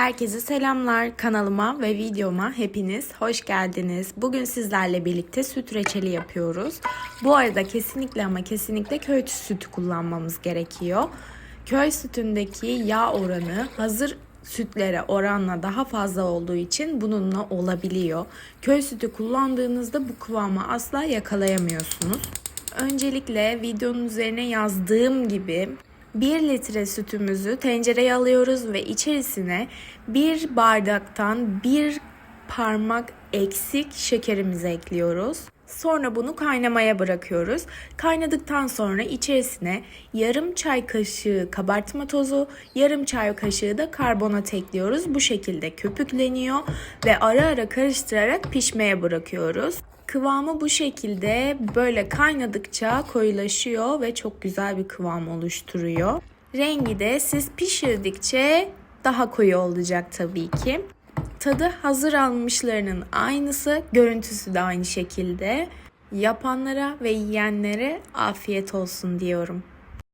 Herkese selamlar. Kanalıma ve videoma hepiniz hoş geldiniz. Bugün sizlerle birlikte süt reçeli yapıyoruz. Bu arada kesinlikle ama kesinlikle köy sütü kullanmamız gerekiyor. Köy sütündeki yağ oranı hazır sütlere oranla daha fazla olduğu için bununla olabiliyor. Köy sütü kullandığınızda bu kıvamı asla yakalayamıyorsunuz. Öncelikle videonun üzerine yazdığım gibi 1 litre sütümüzü tencereye alıyoruz ve içerisine bir bardaktan bir parmak eksik şekerimizi ekliyoruz. Sonra bunu kaynamaya bırakıyoruz. Kaynadıktan sonra içerisine yarım çay kaşığı kabartma tozu, yarım çay kaşığı da karbonat ekliyoruz. Bu şekilde köpükleniyor ve ara ara karıştırarak pişmeye bırakıyoruz. Kıvamı bu şekilde böyle kaynadıkça koyulaşıyor ve çok güzel bir kıvam oluşturuyor. Rengi de siz pişirdikçe daha koyu olacak tabii ki. Tadı hazır almışlarının aynısı, görüntüsü de aynı şekilde. Yapanlara ve yiyenlere afiyet olsun diyorum.